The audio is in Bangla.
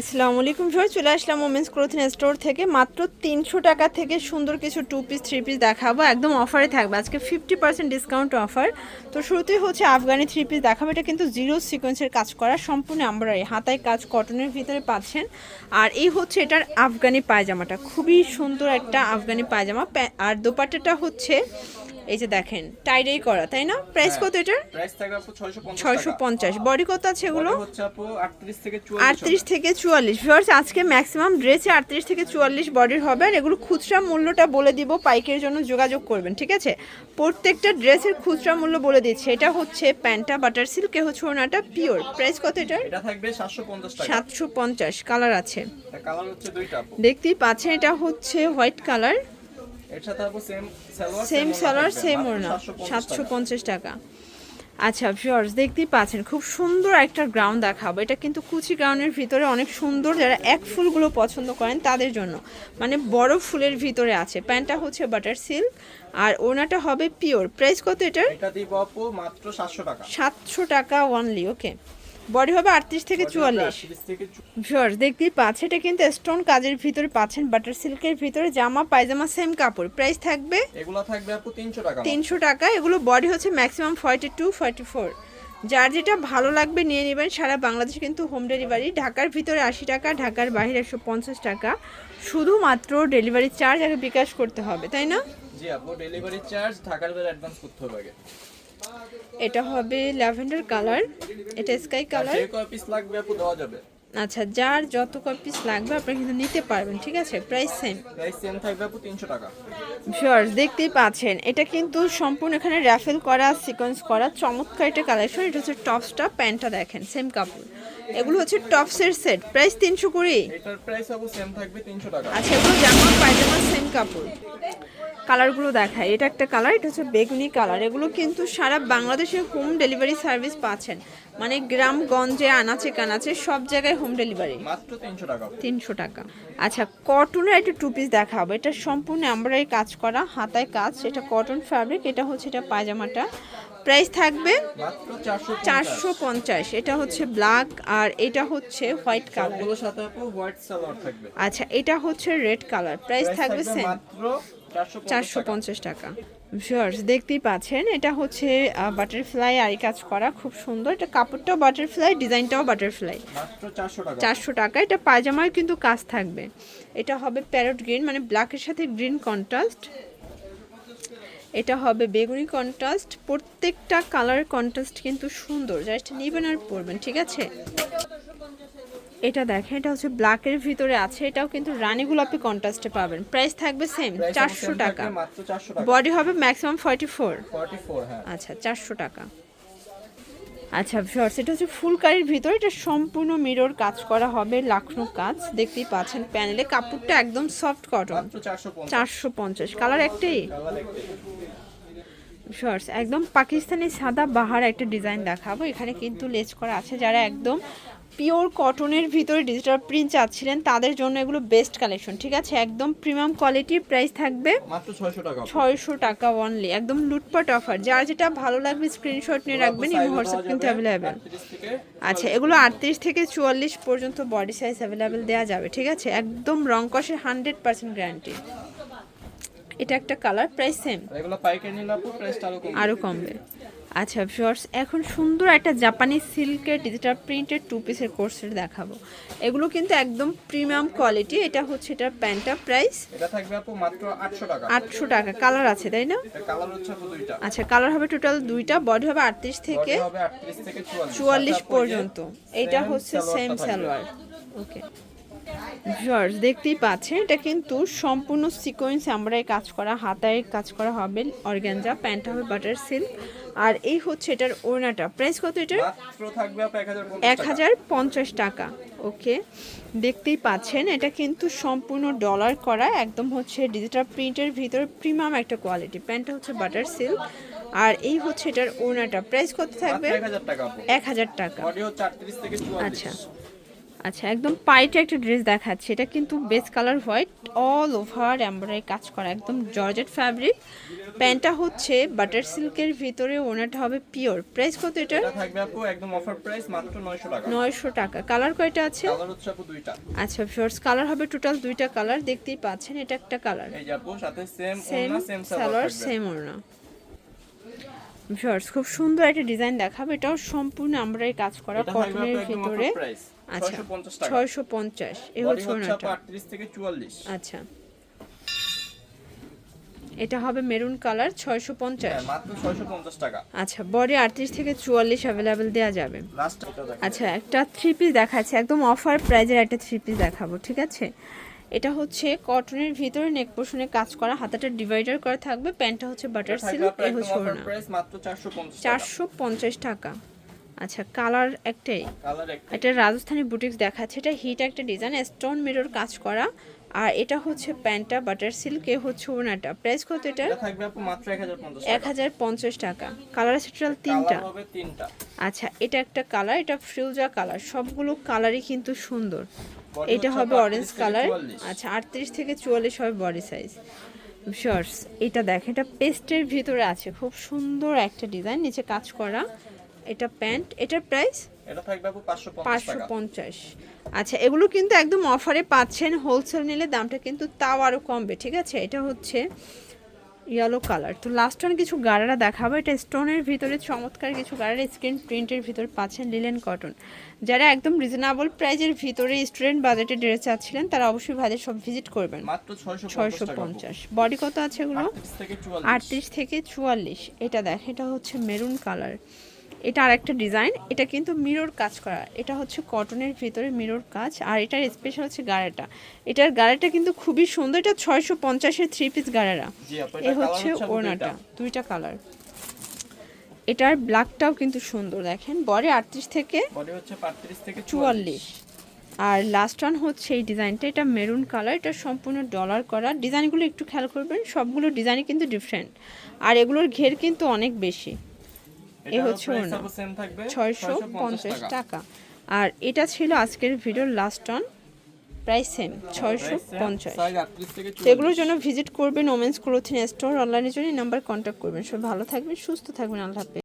আসসালামু আলাইকুম সবাই চলে আসলাম ওমেন্স ক্লোথিং স্টোর থেকে। মাত্র তিনশো টাকা থেকে সুন্দর কিছু টু পিস থ্রি পিস দেখাবো। একদম অফারে থাকবে। আজকে ফিফটি পার্সেন্ট ডিসকাউন্ট অফার তো শুরুতেই হচ্ছে আফগানি থ্রি পিস দেখাবো। এটা কিন্তু জিরো সিকোয়েন্সের কাজ করা, সম্পূর্ণ আমরাই হাতায় কাজ কটনের ভিতরে পাচ্ছেন। আর এই হচ্ছে এটার আফগানি পায়জামাটা। খুবই সুন্দর একটা আফগানি পায়জামা। আর দোপাট্টাটা হচ্ছে এই যে দেখেন টাইডেই করা তাই না? প্রাইস কত এটার? প্রাইস থাকবে আপু 650 ছয়শো পঞ্চাশ। বডি কত আছে এগুলো? হচ্ছে আপু 38 থেকে 44 আটত্রিশ থেকে চুয়াল্লিশ। ভিউয়ার্স আজকে ম্যাক্সিমাম ড্রেসে আটত্রিশ থেকে চুয়াল্লিশ বডির হবে আর এগুলো খুচরা মূল্যটা বলে দিব পাইকের জন্য যোগাযোগ করবেন ঠিক আছে? প্রত্যেকটা ড্রেসের খুচরা মূল্য বলে দিচ্ছে। এটা হচ্ছে প্যান্টটা বাটার সিল্ক এ হচ্ছে ওনাটা পিওর প্রাইস কত এটার? এটা থাকবে 750 টাকা। সাতশো পঞ্চাশ। কালার আছে। কালার হচ্ছে দুইটা আপু। দেখতেই পাচ্ছেন এটা হচ্ছে হোয়াইট কালার এর সাথে আপু same salwar same salwar same ওড়না। 750 সাতশো টাকা। আচ্ছা ভিউয়ার্স দেখতেই পাচ্ছেন খুব সুন্দর একটা গ্রাউন্ড দেখাবো। এটা কিন্তু কুচি গ্রাউন্ডের ভিতরে অনেক সুন্দর যারা এক ফুলগুলো পছন্দ করেন তাদের জন্য। মানে বড় ফুলের ভিতরে আছে। প্যান্টটা হচ্ছে বাটার সিল্ক আর ওনাটা হবে পিওর প্রাইস কত এটার? এটা দিব আপু মাত্র 700 টাকা। সাতশো টাকা ওয়ানলি ওকে বডি হবে আটত্রিশ থেকে চুয়াল্লিশ। 38 থেকে চু- ভিউয়ার্স দেখতেই পাচ্ছে এটা কিন্তু স্টোন কাজের ভিতরে পাচ্ছেন বাটার সিল্কের ভিতরে জামা পায়জামা সেম কাপড়। প্রাইস থাকবে এগুলো থাকবে আপু 300 টাকা তিনশো টাকা এগুলো বডি হচ্ছে maximum forty two forty four যার যেটা ভালো লাগবে নিয়ে নেবেন সারা বাংলাদেশে কিন্তু হোম ডেলিভারি ঢাকার ভিতরে আশি টাকা ঢাকার বাইরে একশো পঞ্চাশ টাকা। শুধুমাত্র ডেলিভারি চার্জ আগে বিকাশ করতে হবে তাই না? জি আপু ডেলিভারি চার্জ ঢাকার বাইরে অ্যাডভান্স করতে হবে আগে। এটা হবে ল্যাভেন্ডার কালার এটা স্কাই কালার। কয় পিস লাগবে আপু দেওয়া যাবে? আচ্ছা যার যত পিস লাগবে আপনি কিন্তু নিতে পারবেন ঠিক আছে? প্রাইস সেম প্রাইস সেম থাকবে আপু 300 টাকা। ভিউয়ার্স দেখতেই পাচ্ছেন। এটা কিন্তু সম্পূর্ণ এখানে র্যাফেল করা সিকোয়েন্স করা চমৎকার একটা কালেকশন এটা হচ্ছে টপসটা প্যান্টটা দেখেন সেম কাপড় এগুলো হচ্ছে টপসের সেট প্রাইস তিনশো কুড়ি? এটার প্রাইস আপু সেম থাকবে 300 টাকা। আচ্ছা এগুলো জামা পায়জামা সেম কাপড় কালারগুলো দেখায়। এটা একটা কালার এটা হচ্ছে বেগুনি কালার। এগুলো কিন্তু সারা বাংলাদেশে হোম ডেলিভারি সার্ভিস পাচ্ছেন। মানে গ্রামগঞ্জে আনাচে কানাচে সব জায়গায় হোম ডেলিভারি মাত্র 300 টাকা। তিনশো টাকা। আচ্ছা কটনের একটা টু পিস দেখাবো। এটা সম্পূর্ণ আমরাই কাজ করা হাতায় কাজ। এটা কটন ফ্যাব্রিক এটা হচ্ছে এটা পায়জামাটা। প্রাইস থাকবে চারশো পঞ্চাশ। এটা হচ্ছে ব্ল্যাক আর এটা হচ্ছে হোয়াইট কালার আচ্ছা এটা হচ্ছে রেড কালার প্রাইস থাকবে সেম মাত্র 450 চারশো পঞ্চাশ টাকা। ভিউয়ার্স দেখতেই পাচ্ছেন এটা হচ্ছে বাটারফ্লাই আরি কাজ করা খুব সুন্দর। এটা কাপড়টাও বাটারফ্লাই ডিজাইনটাও বাটারফ্লাই মাত্র 400 টাকা। চারশো টাকা এটা পায়জামায় কিন্তু কাজ থাকবে। এটা হবে প্যারট গ্রিন মানে ব্ল্যাকের সাথে গ্রিন কন্ট্রাস্ট এটা হবে বেগুনি কন্ট্রাস্ট প্রত্যেকটা কালার কন্ট্রাস্ট কিন্তু সুন্দর। জাস্ট নেবেন আর পরবেন ঠিক আছে? এটা দেখেন এটা হচ্ছে ব্ল্যাকের ভিতরে আছে এটাও কিন্তু রানী গোলাপি কন্ট্রাস্টে পাবেন। প্রাইস থাকবে সেম চারশো টাকা। মাত্র 400 টাকা। বডি হবে ম্যাক্সিমাম ফর্টি ফোর 44 হ্যাঁ। আচ্ছা চারশো টাকা। আচ্ছা ভিউয়ার্স এটা হচ্ছে ফুলকারির ভিতরে এটা সম্পূর্ণ মিরর কাজ করা হবে লাখনো কাজ। দেখতেই পাচ্ছেন প্যানেলে কাপড়টা একদম সফট কটন মাত্র 450 চারশো পঞ্চাশ। কালার একটাই? শর্টস একদম পাকিস্তানি সাদা বাহার একটা ডিজাইন দেখাবো। এখানে কিন্তু লেস করা আছে যারা একদম পিওর কটনের ভিতরে ডিজিটাল প্রিন্ট চাচ্ছিলেন তাদের জন্য এগুলো বেস্ট কালেকশন ঠিক আছে? একদম প্রিমিয়াম কোয়ালিটির প্রাইস থাকবে মাত্র 600 টাকা ছয়শো টাকা অনলি একদম লুটপাট অফার যার যেটা ভালো লাগবে স্ক্রিনশট নিয়ে রাখবেন এই হোয়াটসঅ্যাপ কিন্তু অ্যাভেলেবেল আচ্ছা এগুলো আটত্রিশ থেকে চুয়াল্লিশ পর্যন্ত বডি সাইজ অ্যাভেলেবেল দেওয়া যাবে ঠিক আছে? একদম রং কষের হান্ড্রেড পার্সেন্ট গ্যারান্টি এটা একটা কালার প্রাইস সেম এগুলো পাইকারি নিলে আপু প্রাইসটা আরও কম আরও কমবে। আচ্ছা ভিউয়ার্স এখন সুন্দর একটা জাপানি সিল্কের ডিজিটাল প্রিন্টের টু পিসের কোর্সের দেখাবো। এগুলো কিন্তু একদম প্রিমিয়াম কোয়ালিটি এটা হচ্ছে এটা প্যান্টটা প্রাইস এটা থাকবে আপু মাত্র 800 টাকা। আটশো টাকা কালার আছে তাই না? এটা কালার হচ্ছে দুইটা। আচ্ছা কালার হবে টোটাল দুইটা বডি হবে আটত্রিশ থেকে বডি হবে 38 থেকে 44 চুয়াল্লিশ সাথে আপু এই যে পর্যন্ত এইটা same হচ্ছে সেম। সালোয়ার ওকে ভিউয়ার্স দেখতেই পাচ্ছেন এটা কিন্তু সম্পূর্ণ সিকোয়েন্স আমরাই কাজ করা হাতায় কাজ করা হবে অর্গ্যানজা প্যান্টটা হবে বাটার সিল্ক আর এই হচ্ছে এটার ওড়নাটা। প্রাইস কত এটার? মাত্র থাকবে আপু 1050 এক হাজার পঞ্চাশ টাকা ওকে দেখতেই পাচ্ছেন এটা কিন্তু সম্পূর্ণ ডলার করা একদম হচ্ছে ডিজিটাল প্রিন্টের ভিতরে প্রিমিয়াম একটা কোয়ালিটি প্যান্টটা হচ্ছে বাটার সিল্ক আর এই হচ্ছে এটার ওড়নাটা। প্রাইস কত থাকবে? মাত্র 1000 টাকা আপু। এক হাজার টাকা। বডি হচ্ছে 38 থেকে 44 আচ্ছা। আচ্ছা একদম পাইটে একটা ড্রেস দেখাচ্ছে। এটা কিন্তু base colour white all over embroidery কাজ করা একদম জর্জেট ফ্যাব্রিক। প্যান্টটা হচ্ছে বাটার সিল্কের ভিতরে ওনাটা হবে পিওর। প্রাইস কত এটা থাকবে আপু একদম অফার প্রাইস মাত্র 900 টাকা। নয়শো টাকা। কালার কয়টা আছে? কালার হচ্ছে আপু দুইটা। আচ্ছা ফিওর্স কালার হবে টোটাল দুইটা কালার দেখতেই পাচ্ছেন এটা একটা কালার। এই যে আপু সাথে same same same salwar salwar same ওড়না। ভিউয়ার্স খুব সুন্দর একটা ডিজাইন দেখাবে। এটাও সম্পূর্ণ আমরা এই কাজ করা কটনের ভিতরে। প্রাইস আচ্ছা 650 টাকা। ছয়শো পঞ্চাশ হচ্ছে ওড়নাটা 38 থেকে 44 আচ্ছা। এটা হবে মেরুন কালার ছয়শো পঞ্চাশ। হ্যাঁ মাত্র 650 টাকা। আচ্ছা বডি আটত্রিশ থেকে চুয়াল্লিশ অ্যাভেলেবেল দেওয়া যাবে। আচ্ছা একটা থ্রি পিস দেখাচ্ছে একদম অফার প্রাইজের একটা থ্রি পিস দেখাবো ঠিক আছে? এটা হচ্ছে কটনের ভিতরে নেক পোর্শনে কাজ করা হাতাটা ডিভাইডার করা থাকবে প্যান্টটা হচ্ছে বাটার সিল্ক আপু এ একদম হচ্ছে অফার ওড়না। প্রাইস মাত্র 450 টাকা। চারশো পঞ্চাশ টাকা। আচ্ছা কালার একটাই? এটা রাজস্থানি বুটিক্স দেখাচ্ছে এটা হিট একটা ডিজাইন স্টোন মিরর কাজ করা। আর এটা হচ্ছে প্যান্টটা বাটার সিল্ক এ হচ্ছে ওনাটা প্রাইস কত এটা? এটা থাকবে আপু মাত্র 1050 এক টাকা। হাজার পঞ্চাশ টাকা। কালার আছে টোটাল তিনটা। কালার হবে তিনটা। আচ্ছা এটা একটা কালার এটা ফ্রিউজা কালার সবগুলো কালারই কিন্তু সুন্দর। এটা হবে অরেঞ্জ কালার আচ্ছা আটত্রিশ থেকে চুয়াল্লিশ হবে বডি সাইজ শর্টস এটা দেখ এটা পেস্টের ভিতরে আছে। খুব সুন্দর একটা ডিজাইন নিচে কাজ করা। এটা প্যান্ট এটার প্রাইস? এটা থাকবে আপু 550 পাঁচশো টাকা। পঞ্চাশ। আচ্ছা এগুলো কিন্তু একদম অফারে পাচ্ছেন হোলসেল নিলে দামটা কিন্তু তাও আরও কমবে ঠিক আছে? এটা হচ্ছে ইয়েলো কালার তো লাস্ট ওয়ান কিছু গাড়ারা দেখাবো। এটা স্টোনের ভিতরে চমৎকার কিছু গাড়ার স্ক্রিন প্রিন্টের ভিতরে পাচ্ছেন লিলেন কটন যারা একদম রিজনেবল প্রাইজের ভিতরে স্টুডেন্ট বাজেটে ড্রেস চাচ্ছিলেন তারা অবশ্যই ভাইদের সব ভিজিট করবেন। মাত্র 650 ছয়শো পঞ্চাশ। বডি কত আছে এগুলো? 38 থেকে 44 আটত্রিশ থেকে চুয়াল্লিশ। এটা দেখ এটা হচ্ছে মেরুন কালার এটা আর একটা ডিজাইন। এটা কিন্তু মিরর কাজ করা। এটা হচ্ছে কটনের ভিতরে মিরর কাজ। আর এটার স্পেশাল হচ্ছে গাড়াটা। এটার গাড়াটা কিন্তু খুবই সুন্দর। এটা ছয়শো পঞ্চাশের থ্রি পিস গাড়ারা। এ হচ্ছে ওড়নাটা। দুইটা। কালার এটার ব্ল্যাকটাও কিন্তু সুন্দর দেখেন। বরে আটত্রিশ থেকে বডি হচ্ছে 35 থেকে 44 চুয়াল্লিশ। আর লাস্ট ওয়ান হচ্ছে এই ডিজাইনটা। এটা মেরুন কালার এটা সম্পূর্ণ ডলার করা। ডিজাইনগুলো একটু খেয়াল করবেন। সবগুলো ডিজাইনই কিন্তু ডিফারেন্ট আর এগুলোর ঘের কিন্তু অনেক বেশি। এ হচ্ছে ওড়না। ছয়শো পঞ্চাশ টাকা। আর এটা ছিল আজকের ভিডিওর লাস্ট টন প্রাইস সেম ছয়শো পঞ্চাশ। Size 38 এগুলোর জন্য ভিজিট করবেন ওমেন্স ক্লোথিং স্টোর অনলাইনের জন্য নাম্বার কন্ট্যাক্ট করবেন। সব ভালো থাকবেন সুস্থ থাকবেন। আল্লাহ হাফেজ।